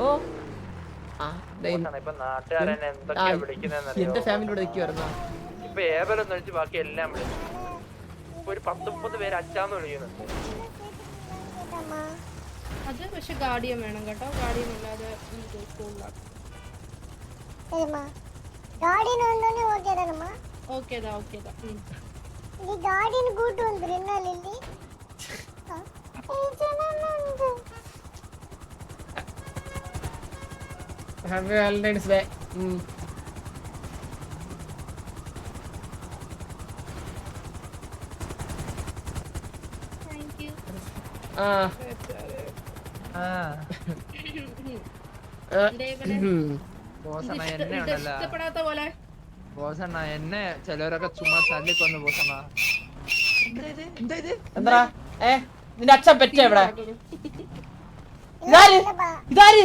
ഓ. ആ എന്റെ ഫാമിലി ഇവിടെ നിൽക്കുവായിരുന്നു ഇപ്പൊ ഏവരൊന്നും വിളിച്ച് ബാക്കി എല്ലാം വിളിച്ചു. ഇപ്പൊ ഒരു പത്ത് മുപ്പത് പേര് അച്ഛാന്ന് വിളിക്കുന്നു അത് പക്ഷെ ഗാർഡിയൻ വേണം കേട്ടോ. ഗാർഡിയൻ ഇല്ലാതെ ಗಾಡಿನ ಒಂದೊಂದು ಓಕೆದಾ ನಮ್ಮ ಓಕೆದಾ ಓಕೆದಾ ಇಲ್ಲಿ ಗಾಡಿನ ಗೂಟು ಅಂದ್ರೆ ಇನ್ನಲ್ಲಿ ಇಲ್ಲಿ ഹാപ്പി വാലന്റൈൻസ് ഡേ ആ ഇഷ്ടപ്പെടാത്ത പോലെ. ബോസണ്ണ എന്നെ ചിലവരൊക്കെ ചുമ്മാ തല്ലിക്കൊന്നു ബോസണ്ണ എന്താ? ഏ? നിന്റെ അച്ഛൻ പെറ്റ ഇവിടെ? ഇതാര്? ഇതാര്?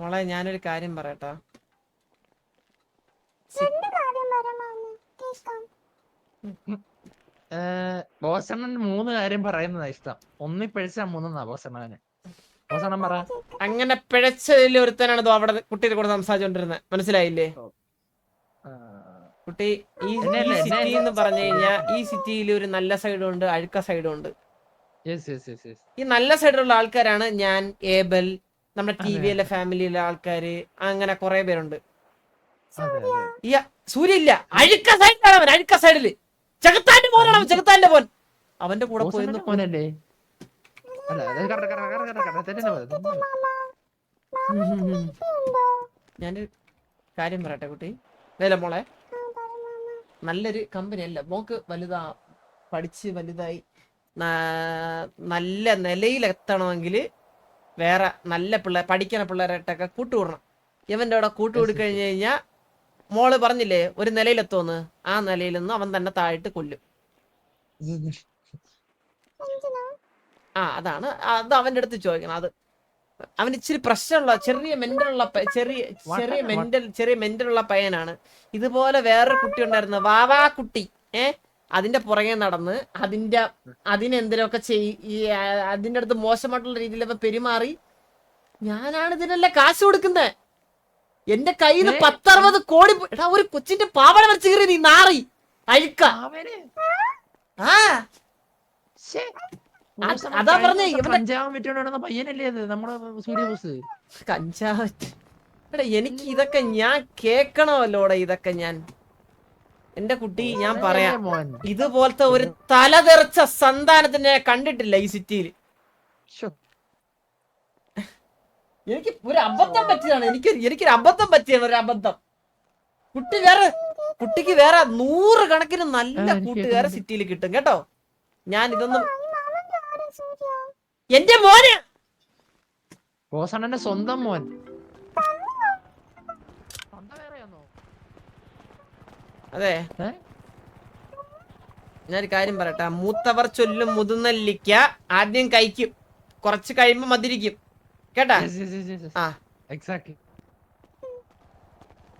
മോളെ ഞാനൊരു കാര്യം പറയട്ടോ. ബോസണ്ണൻ മൂന്ന് കാര്യം പറയുന്നതാ ഇഷ്ടം. ഒന്നി പിഴച്ച മൂന്നാ ബോസമ്മനെ ബോസണ്ണൻ പറ. അങ്ങനെ പിഴച്ചതിൽ ഒരുത്തനാണ് അവിടെ കുട്ടിയുടെ കൂടെ സംസാരിച്ചോണ്ടിരുന്നത് മനസ്സിലായില്ലേ? കുട്ടി ഈ സിറ്റി എന്ന് പറഞ്ഞു കഴിഞ്ഞാൽ ഈ സിറ്റിയിൽ ഒരു നല്ല സൈഡും ഉണ്ട് അഴുക്ക സൈഡും ഉണ്ട് ഈ നല്ല സൈഡിലുള്ള ആൾക്കാരാണ് ഞാൻ ഏബൽ നമ്മുടെ ടി വി വിയിലെ ഫാമിലിയിലെ ആൾക്കാര് അങ്ങനെ കുറെ പേരുണ്ട്. ഈ സൂര്യ ഇല്ല. അഴുക്ക സൈഡിലാണ് അവൻ അഴുക്ക സൈഡിൽ ചെകുത്താന്റെ പോലാണ് അവൻ ചെകുത്താന്റെ പോൻ അവന്റെ കൂടെ പോയെന്ന് പോനല്ലേ ഞാനൊരു കാര്യം പറയട്ടെ കുട്ടി? വേല മോളെ? നല്ലൊരു കമ്പനി അല്ല. മോക്ക് വലുതാ പഠിച്ച് വലുതായി നല്ല നിലയിലെത്തണമെങ്കിൽ വേറെ നല്ല പിള്ളേർ പഠിക്കണ പിള്ളേരായിട്ടൊക്കെ കൂട്ടുകൂടണം. ഇവന്റെ അവിടെ കൂട്ടുകൂടി കഴിഞ്ഞു കഴിഞ്ഞാൽ മോൾ പറഞ്ഞില്ലേ ഒരു നിലയിലെത്തുമെന്ന് ആ നിലയിൽ നിന്ന് അവൻ തന്നെ താഴിട്ട് കൊല്ലും. ആ അതാണ്. അത് അവന്റെ അടുത്ത് ചോദിക്കണം. അത് അവൻ ഇച്ചിരി പ്രശ്നമുള്ള ചെറിയ മെന്റലുള്ള ചെറിയ ചെറിയ മെന്റൽ ചെറിയ മെന്റലുള്ള പയ്യനാണ്. ഇതുപോലെ വേറൊരു കുട്ടി ഉണ്ടായിരുന്നു. വാവാ കുട്ടി. ഏ? അതിന്റെ പുറകെ നടന്ന് അതിന്റെ അതിനെന്തെങ്കിലുമൊക്കെ ചെയ് അതിന്റെ അടുത്ത് മോശമായിട്ടുള്ള രീതിയിലൊക്കെ പെരുമാറി. ഞാനാണ് ഇതിനെല്ലാം കാശ് കൊടുക്കുന്നത് എന്റെ കയ്യിൽ നിന്ന്? പത്തറുപത് കോടി എടാ ഒരു കൊച്ചിന്റെ പാവട വരച്ച് കയറി നീ നാറി. അഴുക്ക. ആ. അതാ പറഞ്ഞേ, പയ്യനല്ലേ നമ്മുടെ കഞ്ചാവ് എടാ എനിക്ക് ഇതൊക്കെ ഞാൻ കേക്കണമല്ലോടെ ഇതൊക്കെ ഞാൻ. എന്റെ കുട്ടി ഞാൻ പറയാം. ഇതുപോലത്തെ ഒരു തലതെറിച്ച സന്താനത്തിനെ കണ്ടിട്ടില്ല ഈ സിറ്റിയിൽ. എനിക്ക് ഒരു അബദ്ധം പറ്റിയതാണ്. എനിക്ക് എനിക്കൊരു അബദ്ധം പറ്റിയാണ് ഒരു അബദ്ധം. കുട്ടി വേറെ കുട്ടിക്ക് വേറെ നൂറ് കണക്കിന് നല്ല കൂട്ടുകാരെ സിറ്റിയിൽ കിട്ടും കേട്ടോ? ഞാൻ ഇതൊന്നും എന്റെ മോന്! സ്വന്തം മോൻ. അതെ? ഞാനൊരു കാര്യം പറയട്ടെ. മൂത്തവർ ചൊല്ലും മുതിർന്നല്ലിക്ക ആദ്യം കഴിക്കും. കുറച്ച് കഴിയുമ്പോ മതിരിക്കും കേട്ടാ. ആ. Exactly.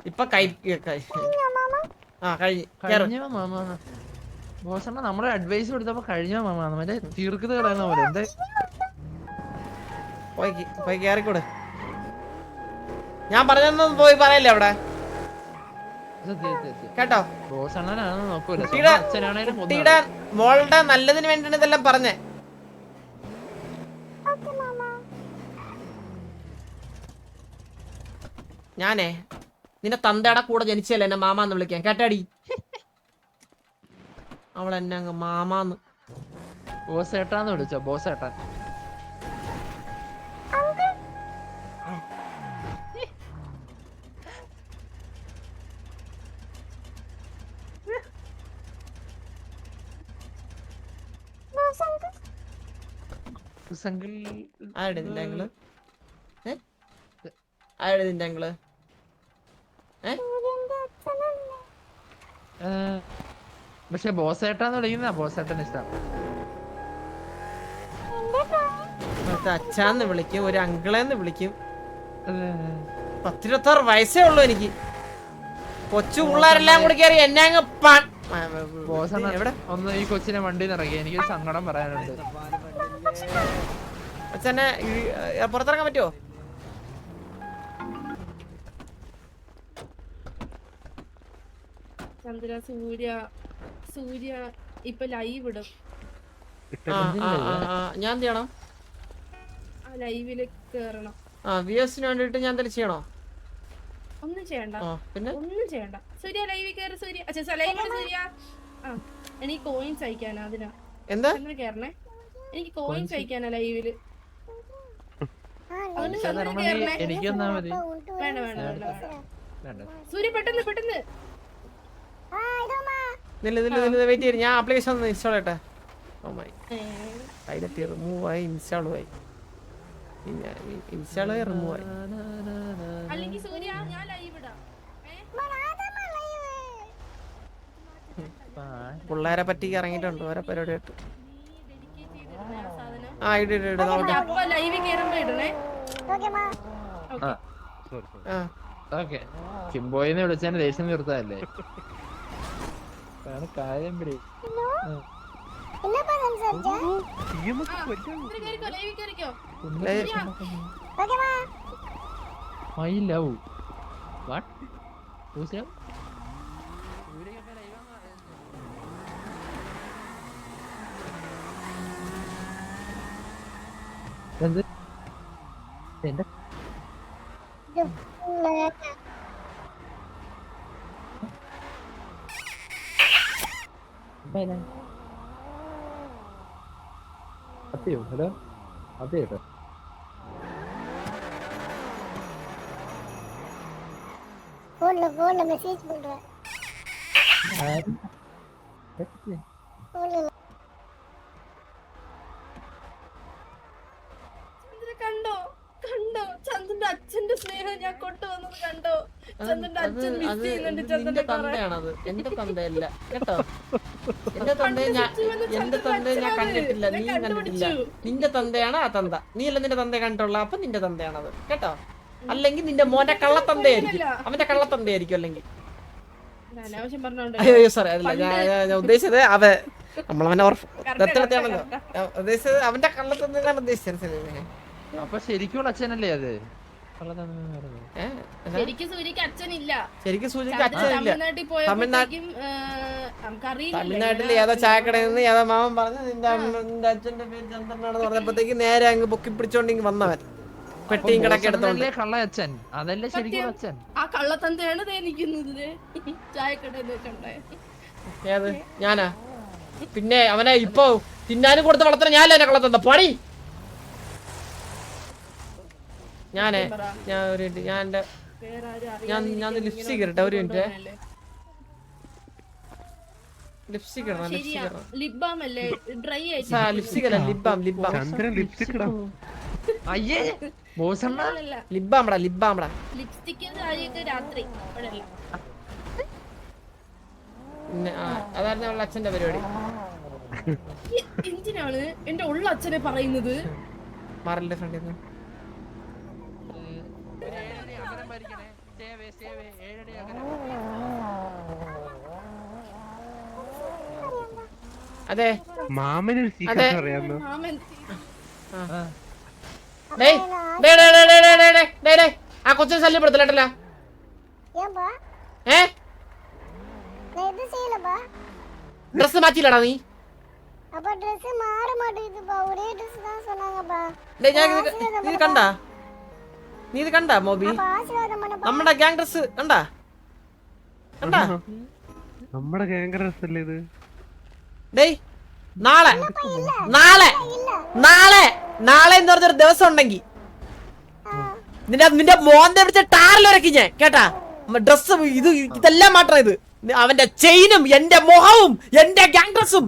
ഇപ്പൊ ആ കഴിഞ്ഞു. കേറ്. മാമ? ബോസണ്ണ നമ്മളെ അഡ്വൈസ് കൊടുത്തപ്പോ കഴിഞ്ഞ മാമാന്ന് മറ്റേ തീർക്കത് കളയുന്ന പോലെ. എന്തേ? പോയി പോയി കേറിക്കൂടെ. ഞാൻ പറഞ്ഞൊന്നും പോയി പറയല്ലേ അവിടെ. കേട്ടോ? കുട്ടിയുടെ- മോളുടെ നല്ലതിന് വേണ്ടിയാണ് ഇതെല്ലാം പറഞ്ഞേ. ഞാനേ നിന്റെ തന്തയുടെ കൂടെ ജനിച്ചല്ലേ എന്നെ മാമാന്ന് വിളിക്കാൻ? കേട്ടാടി? അവളെന്നെ എന്നെ അങ്ങ് മാമാന്ന്. ബോസ് ഏട്ടാന്ന് വിളിച്ചോ? ബോസേട്ടാൻ സംഘിൽ ആരുടെ നിന്റെ അങ്കിൾ ഏ? ആരുടെ നിന്റെ അങ്കിൾ ഏ? സൂര്യന്റെ അച്ഛനല്ലേ പക്ഷെ ബോസേട്ടാന്ന് വിളിക്കുന്ന ബോസേട്ടന് ഇഷ്ടം. അച്ഛാന്ന് വിളിക്കും ഒരു അങ്കിളെന്ന് വിളിക്കും. പത്തിരുപത്താറ് വയസ്സേ ഉള്ളൂ എനിക്ക്. കൊച്ചു പിള്ളേരെല്ലാം കൂടി കയറി എന്നെ അങ്ങ് എവിടെ? ഒന്ന് ഈ കൊച്ചിനെ വണ്ടി നിറങ്ങി എനിക്ക് സങ്കടം പറയാനുണ്ട്. അച്ഛനെ പുറത്തിറങ്ങാൻ പറ്റുമോ ചന്ദ്ര സൂര്യ സൂര്യ ഇപ്പൊ ലൈവ് ഇടും. ഞാൻ എന്ത് ചെയ്യണം? ആ ലൈവിൽ കേറണം. ആ വ്യൂസിന് വേണ്ടിട്ട് ഞാൻ എന്തെങ്കിലും ചെയ്യണോ? ഒന്നും ചെയ്യണ്ട. പിന്നെ? ഒന്നും ചെയ്യണ്ട. സൂര്യ ലൈവിൽ കയറി സൂര്യ. അച്ഛാ ലൈവിൽ സൂര്യ. ആ എനിക്ക് കോയിൻസ് അയക്കാനാ അതിനാ. എന്താ? കേറണേ? എനിക്ക് കോയിൻസ് അയക്കാനാ ലൈവിൽ എനിക്ക് തന്നാ മതി. വേണ്ട വേണ്ട വേണ്ട സൂര്യ പെട്ടെന്ന് പെട്ടെന്ന്. ആ ഇതോമാ നില്ല നില്ല നില്ല വെയിറ്റ് ചെയ്യ്. ഞാൻ ആപ്ലിക്കേഷൻ ഒന്ന് ഇൻസ്റ്റാൾ ചെയ്യട്ടെ? ഓ മൈ റിമൂവ് ആയി ഇൻസ്റ്റാളും ആയി. ഇൻഷാള്ള ഇറങ്ങുവാ പിള്ളേരെ പറ്റി ഇറങ്ങിയിട്ടുണ്ട് ഓരോ പരിപാടി ആയിട്ട് ആ ഇട ഇട ഇട നോക്കട്ടെ കിംബോയിനെ വിളിച്ചതിന് ദേഷ്യം തീർത്തതല്ലേ കാര്യം പിടി എന്നപ്പാ സംസാരിച്ചേ സൂര്യ കേറിക്കോ ലൈവിൽ കേറിക്കോ okay ma my love what പൂച്ച എന്ത് എന്റെ അതെയോ ഹലോ അതെയോ ஃபோன்ல ஃபோன்ல மெசேஜ் பண்றேன் ஃபோன்ல നിന്റെ ചന്ദ്രന്റെ കുറെ തന്തയാണത് എന്റെ തന്തയല്ല കേട്ടോ? എന്റെ തന്തയെ ഞാൻ എന്റെ തന്തയെ ഞാൻ കണ്ടിട്ടില്ല നീ കണ്ടിട്ടില്ല. നിന്റെ തന്തയാണ് ആ തന്ത. നീ അല്ല നിന്റെ തന്തയെ കണ്ടിട്ടുള്ള അപ്പൊ നിന്റെ തന്തയാണത് കേട്ടോ? അല്ലെങ്കിൽ നിന്റെ മോന്റെ കള്ളത്തന്തയായിരിക്കും. അവന്റെ കള്ളത്തന്തയായിരിക്കും അല്ലെങ്കിൽ. അയ്യോ സോറി അതല്ല ഞാൻ ഉദ്ദേശിച്ചത് അവ നമ്മളവനെ ഉദ്ദേശിച്ചത് അവന്റെ കള്ളത്തന്തയാണ് ഉദ്ദേശിച്ചത്? അപ്പൊ ശരിക്കുള്ള അച്ഛനല്ലേ അത്? ശരിക്കും സൂര്യക്ക് അച്ഛനില്ല. ശരിക്കും സൂചിക്ക് ചന്ദ്രൻ അച്ഛനില്ല. തമിഴ്നാട്ടിൽ ഏതോ ചായക്കടയിൽ നിന്ന് ഏതോ മാമൻ പറഞ്ഞു നിന്റെ നിന്റെ അച്ഛന്റെ പേര് ചന്ദ്രനാണെന്ന് പറഞ്ഞപ്പോഴത്തേക്ക് നേരെ അങ്ങ് പൊക്കി പിടിച്ചോണ്ട് ഇങ്ങ് വന്നവൻ. പെട്ടിയും കിടക്കി എടുത്തോണ്ട്. കള്ളയച്ചൻ കള്ള അച്ഛൻ. അതല്ലേ ശരിക്കും അച്ഛൻ. ആ കള്ളത്തന്തയാണ് ദേ നിക്കുന്നത് ചായക്കടയിൽ ഏത്? ഞാനാ? പിന്നെ അവനെ ഇപ്പൊ തിന്നാനും കൊടുത്ത് വളർത്തണം ഞാനല്ലേ കള്ളത്തന്ത? പണി! ഞാനേ ഞാൻ ഒരു മിനിറ്റ് ഞാൻ ആരും ഞാൻ ഞാൻ ലിപ്സ്റ്റിക് ഇടട്ടെ ഒരു മിനിറ്റ്. ലിപ്സ്റ്റിക് ഇടണം ലിപ്സ്റ്റിക് ഇടണം. അല്ലേ ഡ്രൈ ആയിട്ട് ലിപ്സ്റ്റിക് അല്ല ചന്ദ്രൻ ഇടാം. അയ്യേ ലിപ്സ്റ്റിക്കും സാരിയൊക്കെ രാത്രി അതായിരുന്നു അവളുടെ അച്ഛന്റെ പരിപാടി. എന്തിനാണ് എന്റെ ഉള്ള അച്ഛനെ പറയുന്നത്? മാറില്ല ഫ്രണ്ടിൽ നിന്ന് അതെ മാമനൊരു സീക്രട്ട് അറിയാമോ ആ കൊച്ചിനെ ശല്യപ്പെടുത്തലട്ടല്ല ഏ ட்ரெஸ் மாத்திலடா நீ அப்ப ட்ரெஸ் மாற மாட்டேங்குதுப்பா ஒரே ட்ரெஸ் தான் சொன்னாங்கப்பா டேய் நான் இது கண்டா நீ இது கண்டா மோபி நம்மட கேங் ட்ரெஸ் கண்டா கண்டா நம்மட கேங் ட்ரெஸ் இல்ல இது ഡേയ് നാളെ. നാളെ. നാളെ. നാളെ എന്ന് പറഞ്ഞൊരു ദിവസം ഉണ്ടെങ്കിൽ നിന്റെ നിന്റെ മോന്ത പിടിച്ച ടാറിലൊരക്കി ഞാൻ കേട്ടാ? ഡ്രസ് ഇത് ഇതെല്ലാം മാറ്റണം ഇത്. അവന്റെ ചെയിനും എന്റെ മുഖവും എന്റെ ഗാങ് ഡ്രസ്സും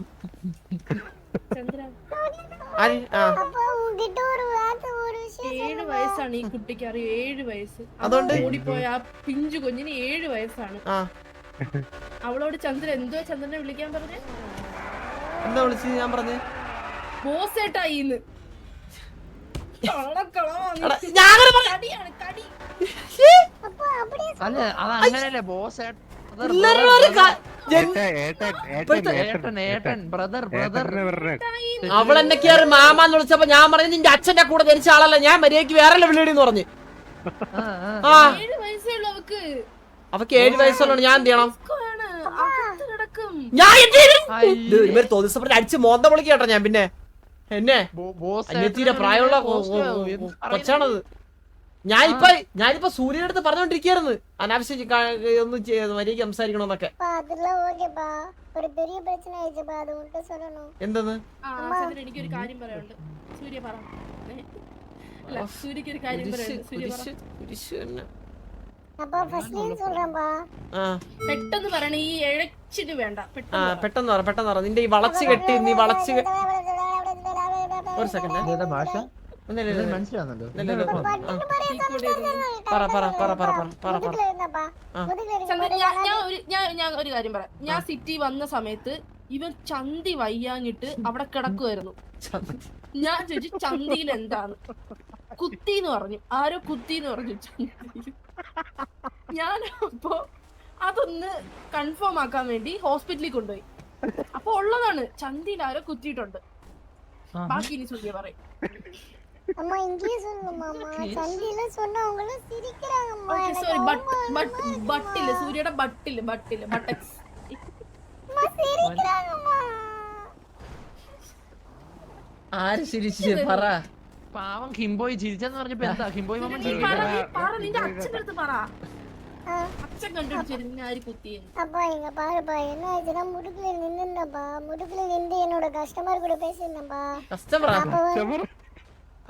ഈ വയസ്സ്. അതുകൊണ്ട്? ഓടിപ്പോയ അവളോട് ചന്ദ്രൻ എന്തോ ചന്ദ്രനെ വിളിക്കാൻ പറഞ്ഞു? എന്താ വിളിച്ചത് ഞാൻ പറഞ്ഞേ? ബോസ് ഏട്ടായിന്ന് അല്ല ബോസ് അവൾ മാമാന്ന് വിളിച്ചപ്പോ ഞാൻ പറഞ്ഞു നിന്റെ അച്ഛന്റെ കൂടെ ജനിച്ച ആളല്ല ഞാൻ മര്യാദയ്ക്ക് വേറെ വിളിയെന്ന് പറഞ്ഞു. ആ അവക്ക്. ഏഴ് വയസ്സുള്ളതാണ് ഞാൻ എന്ത് ചെയ്യണം? ഞാൻ ഒരുമാതിരി തോന്നിയ സമയത്ത് അടിച്ച് മോന്ത വിളിക്കട്ടോ ഞാൻ പിന്നെ. എന്നെ? അനിയത്തിയുടെ പ്രായമുള്ള കൊച്ചാണത്. ഞാനിപ്പോ ഞാനിപ്പോ സൂര്യയുടെ അടുത്ത് പറഞ്ഞോണ്ടിരിക്കായിരുന്നു അനാവശ്യം ഒന്ന് വരിക സംസാരിക്കണമെന്നൊക്കെ. എന്തെന്ന്? എനിക്കൊരു കാര്യം പറയാനുണ്ട്. സൂര്യ പറ. സൂര്യക്ക് ഒരു കാര്യം പറയാനുണ്ട്. സൂര്യ പെട്ടെന്ന് പറയണ ഈ ഇഴച്ചിട്ട് വേണ്ട. പെട്ടെന്ന് പറ. പെട്ടെന്ന് പറ നിന്റെ ഈ വളച്ച് കെട്ടി നീ വളച്ച് ഒരു സെക്കൻഡ്. ഭാഷ ഞാൻ ഒരു കാര്യം പറയാം. ഞാൻ സിറ്റി വന്ന സമയത്ത് ഇവൻ ചന്തി വയ്യാഞ്ഞിട്ട് അവിടെ കിടക്കുമായിരുന്നു ഞാൻ ചോദിച്ചു ചന്തിയിൽ എന്താണ് കുത്തിന്ന് പറഞ്ഞു. ആരോ കുത്തിന്ന് പറഞ്ഞു ചന്തിയിൽ ഞാൻ അപ്പോ അതൊന്ന് കൺഫേം ആക്കാൻ വേണ്ടി ഹോസ്പിറ്റലിൽ കൊണ്ടുപോയി അപ്പൊ ഉള്ളതാണ് ചന്തിയിൽ ആരോ കുത്തിയിട്ടുണ്ട് ബാക്കി ഇനി സൂര്യ പറയും அம்மா இங்கேயே சொல்லணுமா அம்மா சந்தியில சொன்னா அவங்க எல்லாம் சிரிக்கிறாங்கம்மா ഓക്കെ எனக்கு സോറി ബട്ട് அவமானமா ബട്ട് இருக்குமா? ബട്ടില് സൂര്യയുടെ ബട്ടില് ബട്ടില് ബട്ടക്സ് அம்மா சிரிக்கிறாங்கம்மா ആര് ശരിച്ചു പറ പാവം ഹിംബോയ് ചിരിച്ചെന്ന് പറഞ്ഞപ്പോ എന്താ ഹിംബോയ് മാമൻ നീ ചിരിക്കണ? പറ നീ പറ നിന്റെ അച്ഛൻ്റെ അടുത്ത് പറ ஆ, അച്ഛൻ കണ്ടുപിടിച്ചു നിന്നെ ആര് കുത്തിയെന്ന് அப்பா இங்க பாருப்பா என்ன ஆச்சுன்னா முதுகுல நின்னுப்பா முதுகுல நின்று என்னோட கஸ்டமர் கூட பேசியிருந்தேன்ப்பா കസ്റ്റമർ அப்ப வந்து-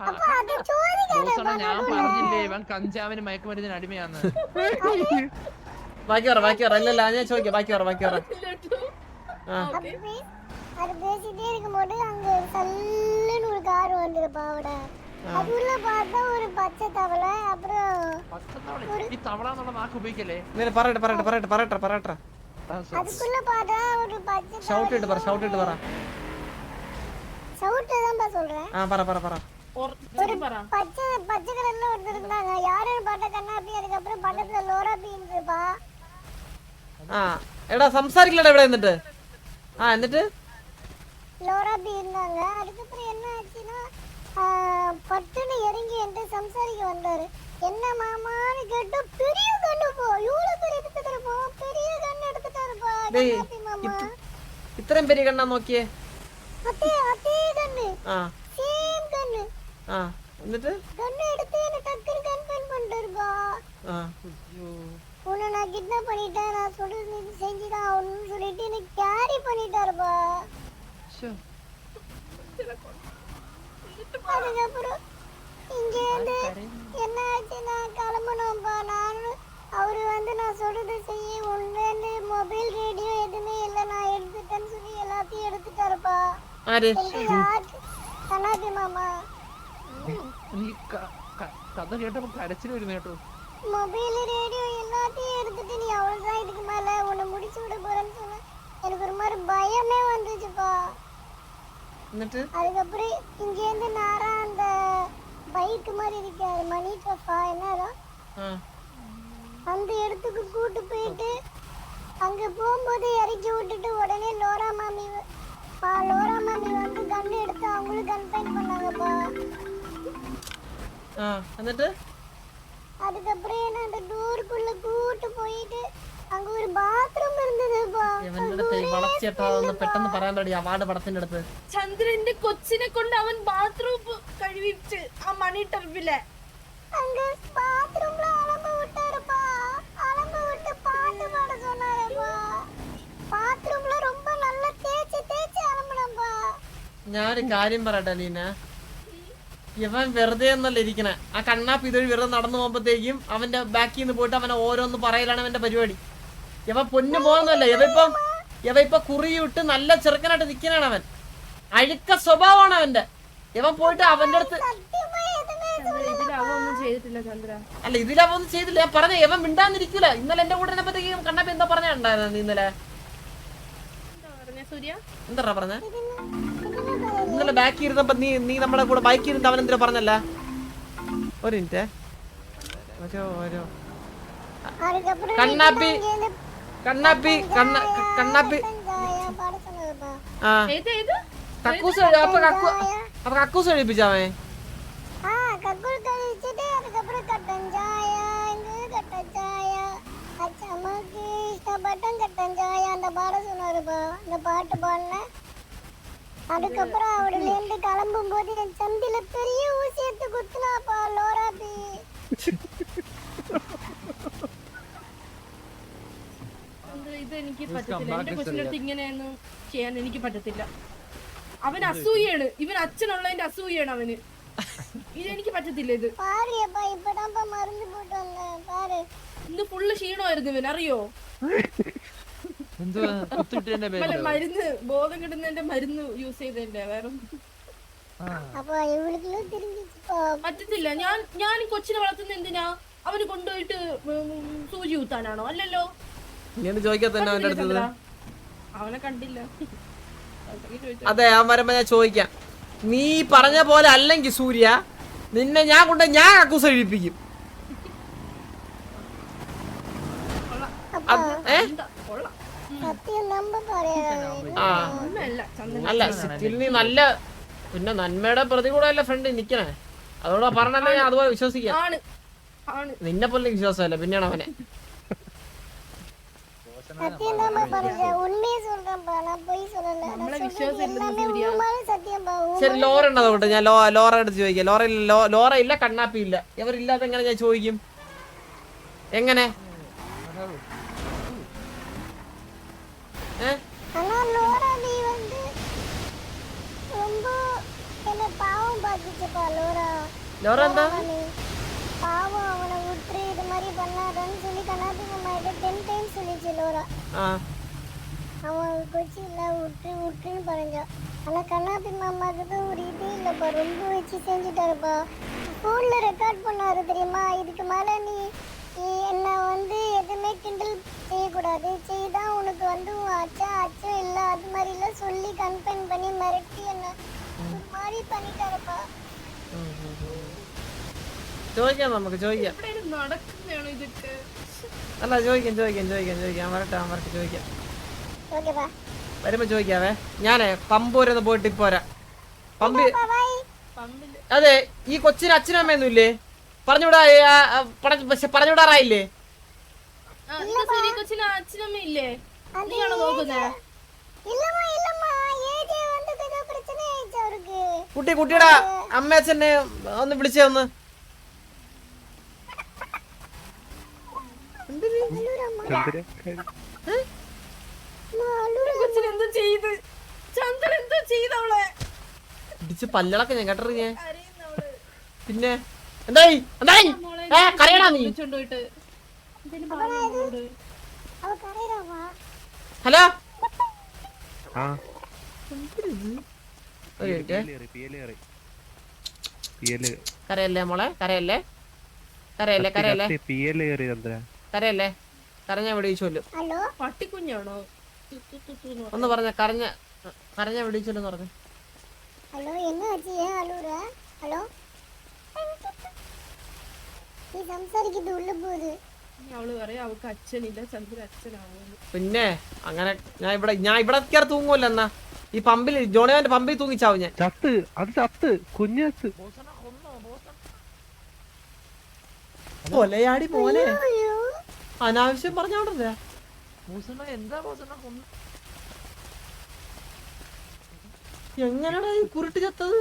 அப்பா அது ചോദിക്കാതെ ബോസോടാ ഞാൻ പറഞ്ഞില്ലേ ഇവൻ കഞ്ചാവിന് മയക്കുമരുന്നിന് അടിമയാന്ന് ബാക്കി പറ ബാക്കി പറ ഇല്ലല്ല ഞാൻ ചോദിക്കാം ബാക്കി പറ ബാക്കി പറ ആ அது பே- அது பேசிட்டே இருக்கும்போது அங்க சல்லுன்னு ஒரு கார் வந்துருப்பா அவட அது உள்ள பார்த்தா ஒரு பச்சை தவளை அப்புறம் പച്ചത്തവള ഈ തവള എന്നുള്ള വാക്ക് ഉപയോഗിക്കല്ലേ ഇങ്ങനെ പറയട്ടെ പറയട്ടെ പറയട്ടെ പറയട്ടെ പറയട്ടെ அதுக்குள்ள பார்த்தா ஒரு பச்சை ഷൗട്ട് ഇട്ട് പറ ഷൗട്ട് ഇട്ട് പറ சவுட்டு தான்ப்பா சொல்றேன் ആ പറ പറ പറ ഉറച്ചു പറ பச்சை பச்சை கலர்ல ஒருத்தர் இருந்தாங்க யாருன்னு பார்த்தா கண்ணாப்பி அதுக்கப்புறம் பக்கத்துல லோரா பீன்ருப்பா ആ എടാ സംസാരിക്കലടാ ഇവിടെ എന്നിട്ട് ആ എന്നിട്ട് லோராபி இருந்தாங்க. அதுக்கப்புறம் என்ன ஆச்சுன்னா பட்டுன்னு இறங்கி என்று சம்சாரிக்க வந்தார். என்ன மாமான்னு கேட்டு பெரிய கண்ணு போ இவ்வளோ பேர் எடுத்துட்டு போ பெரிய கண்ணு எடுத்துட்டாருப்பா. மாமா? ഇത്രയും പെരിയ കണ്ണാ നോക്കിയേ അതേ അതേ കണ്ണ് ആ സെയിം കണ്ണ് ആ എന്നിട്ട് കണ്ണ് എടുത്ത് എന്നെ ടക്കർ കൺഫേം பண்ணிருப்பா ஆ. உன்னை நான் கிட்னாப் பண்ணிட்டேன் நான் சொல்றது நீ செஞ்சுதான் ஆகணும்னு சொல்லிட்டு எனக்கு கேரி பண்ணிட்டாருப்பா. அதுக்கப்புறம் இங்க இருந்து என்ன ஆச்சு நான் கிளம்பணும்ப்பா நானும் அவரு வந்து நான் சொல்றதை செய்ய ஒன்று மொபைல் ரேடியோ எதுவுமே இல்லை நான் எடுத்துட்டேன்னு சொல்லி எல்லாத்தையும் எடுத்துட்டாருப்பா ആര് எங்க யார் கண்ணாபி மாமா എനിക്ക് ക- ക- കഥ കേട്ടപ്പോ കരച്ചിൽ വരുന്നു കേട്ടോ மொபைல் ரேடியோ எல்லாத்தையும் எடுத்துட்டு நீ அவ்வளவுதான் இதுக்கு மேல உன்னை முடிச்சு விட போறேன்னு சொன்ன எனக்கு ஒரு மாதிரி பயமே வந்துச்சுப்பா എന്നിട്ട് அதுக்கப்புறம் இங்கேருந்து நேரா அந்த பைக் மாதிரி இருக்காரு மணி ட்ரஃபா என்னதோ ആ அந்த இடத்துக்கு கூட்டு போயிட்டு அங்க போகும்போது இறக்கி விட்டுட்டு உடனே லோரா மாமி வ- பா லோரா மாமி வந்து கன் எடுத்து அவங்களும் கன்ஃபைன் பண்ணாங்கப்பா ആ എന്നിട്ട് அதுக்கப்புறம் என்ன அந்த டோருக்குள்ள கூட்டு போயிட்டு പെട്ടെന്ന് പറയാൻ പടത്തിന്റെ അടുത്ത്. ചന്ദ്രന്റെ കൊച്ചിനെ കൊണ്ട് അവൻ ബാത്റൂം കഴിവിച്ച് ആ മണി ടർബിലെ. ഞാനൊരു കാര്യം പറയട്ടെ ലീന. ഇവൻ വെറുതെ ഒന്നല്ല ഇരിക്കണേ. ആ കണ്ണാപ്പ് ഇതൊരു വെറുതെ നടന്നു പോകുമ്പോഴത്തേക്കും അവന്റെ ബാക്കിൽ നിന്ന് പോയിട്ട് അവനെ ഓരോന്ന് പറയലാണ് അവന്റെ പരിപാടി. ഇവ പൊന്നു പോകുന്നല്ല ഇവ ഇപ്പം ഇവ ഇപ്പൊ കുറിയിട്ട് നല്ല ചെറുക്കനായിട്ട് നിൽക്കാനാണ് അവൻ. അഴുക്ക സ്വഭാവമാണ് അവന്റെ ഇവൻ പോയിട്ട് അവന്റെ അടുത്ത് അല്ല ഇതിൽ അവ ഒന്നും ചെയ്തില്ല. ഞാൻ പറഞ്ഞ ഇവൻ മിണ്ടാന്നിരിക്കൂല ഇന്നലെ എന്റെ കൂടെ പറ്റിയും കണ്ടപ്പോ എന്താ പറഞ്ഞുണ്ടായിരുന്നു ഇന്നലെ. എന്താ പറഞ്ഞ? ഇന്നലെ ബാക്കി ഇരുന്നപ്പോ നീ നീ നമ്മളെ കൂടെ ബൈക്കിൽ ഇരുന്ന് അവൻ എന്തിനാ പറഞ്ഞല്ല? ഒരു മിനിറ്റ്. ഓരോ ഓരോ அதுக்கப்புறம் கண்ணாப்பி. இங்க இருந்து കണ്ണാപ്പി കണ്ണ കണ്ണാപ്പി ஜாயா பாட சொன்னதுப்பா ആ ഏത് ഏത് കക്കൂസ് അപ്പൊ കക്കു അപ്പൊ കക്കൂസ് കഴിപ്പിച്ചാവേ ஆ கக்குள் கழிச்சிட்டு அதுக்கப்புறம் கட்டன் ஜாயா இங்க கட்டன் ஜாயா அச்சம்மாக்கு இஷ்டப்பட்டம் கட்டன் ஜாயா அந்த பாட சொன்னாருப்பா அந்த பாட்டு பாடினேன் அதுக்கப்புறம் அவருல இருந்து கிளம்பும் போது என் சந்தில பெரிய ஊசி எடுத்து குத்துனாப்பா லோராபி ഇത് എനിക്ക് പറ്റത്തില്ല. എന്റെ കൊച്ചിനടുത്ത് ഇങ്ങനെയൊന്നും ചെയ്യാൻ എനിക്ക് പറ്റത്തില്ല. അവൻ അസൂയാണ് ഇവൻ അച്ഛനുള്ളതിന്റെ അസൂയാണ് അവന്. ഇത് എനിക്ക് പറ്റത്തില്ല ഇത്. ഇത് ഫുള്ള് ക്ഷീണമായിരുന്നു ഇവൻ. അറിയോ? മരുന്ന് ബോധം കിട്ടുന്നതിന്റെ മരുന്ന് യൂസ് ചെയ്തതിന്റെ വേറെ പറ്റത്തില്ല. ഞാൻ ഞാൻ കൊച്ചിനെ വളർത്തുന്ന എന്തിനാ? അവന് കൊണ്ടുപോയിട്ട് സൂചി കുത്താനാണോ അല്ലല്ലോ? അതെ അവൻ വരുമ്പോ ഞാൻ ചോദിക്കാം. നീ പറഞ്ഞ പോലെ അല്ലെങ്കിൽ സൂര്യ നിന്നെ ഞാൻ കൊണ്ട് ഞാൻ അക്കൂസ് എഴുതിപ്പിക്കും അല്ല സിറ്റിൽ നീ നല്ല പിന്നെ നന്മയുടെ പ്രതികൂടമല്ല ഫ്രണ്ട് നിക്കണേ? അതോടെ പറഞ്ഞല്ലേ ഞാൻ അതുപോലെ വിശ്വസിക്കാം. നിന്നെ പോലെ വിശ്വാസമല്ല പിന്നെയാണ് അവനെ. சத்தியம் தான்ப்பா பாருங்க உண்மையை சொல்றேன்ப்பா நான் பொய் சொல்லல நான் നമ്മളെ சொல்றது വിശ്വാസം ഇല്ലെന്ന് எல்லாமே സൂര്യ. உண்மையான சத்தியம்ப்பா ശരി ലോറ ഉണ്ട് അതുകൊണ്ട് ഞാൻ ലോ ലോറ എടുത്ത് ചോദിക്കാം ലോറ ഇല്ല ലോ- ലോറ ഇല്ല കണ്ണാപ്പി ഇല്ല ഇവരില്ലാതെ എങ്ങനെ ഞാൻ ചോദിക്കും എങ്ങനെ ഏ ஆனா லோராபி வந்து ரொம்ப என்ன பாவம் பார்த்துச்சுப்பா லோரா ലോറ എന്താ அவனு பாவம் அவனை விட்டுரு இது மாதிரி பண்ணாதன்னு சொல்லி அம்மா கிட்ட டென் டைம்ஸ் சொல்லிச்சு லோரா. அவன் கொச்சி இல்லை விட்டு விட்டுன்னு பறஞ்சான் ஆனால் கண்ணாபி மாமாவுக்கு ஒரு இதே இல்லைப்பா ரொம்ப வச்சு செஞ்சுட்டாருப்பா. ஃபோனில் ரெக்கார்ட் பண்ணாரு தெரியுமா? இதுக்கு மேலே நீ என்னை வந்து எதுவுமே கிண்டல் செய்யக்கூடாது. செய்தா உனக்கு வந்து அச்சா அச்சம் இல்லை. அது மாதிரிலாம் சொல்லி கன்ஃபைன் பண்ணி மிரட்டி என்ன ஒரு மாதிரி பண்ணிட்டாருப்பா. ചോദിക്കാം നമുക്ക് ചോദിക്കാം. അല്ല ചോദിക്കാം ചോദിക്കാം ചോദിക്കാം ചോദിക്കാം. വരട്ടെ വരട്ടെ ചോദിക്കാം. വരുമ്പോ ചോദിക്കാവേ. ഞാനേ പമ്പൂരൊന്ന് പോയിട്ട് ഇപ്പോരാ പമ്പി അതെ ഈ കൊച്ചിന് അച്ഛനും അമ്മയൊന്നും ഇല്ലേ? പറഞ്ഞുവിടാ പറഞ്ഞുവിടാറായില്ലേ? കുട്ടി കുട്ടിയുടെ അമ്മ അച്ഛനെ ഒന്ന് വിളിച്ചേ ഒന്ന്. ഇടിച്ച് ഞാൻ കേട്ടറിഞ്ഞേ പിന്നെ? എന്തായി? എന്തായി? ഏ നീ. ഹലോ? കരയല്ലേ മോളെ? കരയല്ലേ? കരയല്ലേ കരയല്ലേ? കരയല്ലേ കരഞ്ഞ വിളിച്ചോല്ലും ஹலோ പട്ടിക്കുഞ്ഞാണോ തു, തു, തു, തു എന്ന് പറഞ്ഞ്. ഒന്ന് പറഞ്ഞ കരഞ്ഞ കരഞ്ഞ വിളിച്ചോല്ലെന്ന് പറഞ്ഞു ஹலோ என்ன ஆச்சு ஏன் அழுவுற ஹலோ நீ സംസാരിക്കുന്നത് ഉള്ള പോത് ഇനി അവള് പറയാ അവൾക്ക് അച്ഛനില്ല ചന്ദ്രൻ അച്ഛനാണെന്ന് പിന്നെ അങ്ങനെ ഞാൻ ഇവിടെ ഞാൻ ഇവിടെ കയറി തൂങ്ങുമല്ലോ എന്നാ ഈ പമ്പിൽ ജോണിയാന്റെ പമ്പിൽ തൂങ്ങിച്ചാവും ഞാൻ ചത്ത് അത് ചത്ത് കുഞ്ഞ് ചത്ത് കൊലയാടി മോനെ ஐயோ അനാവശ്യം കൊന്നു എങ്ങനെയാണ് ഈ കുരുട്ട് ചത്തത്?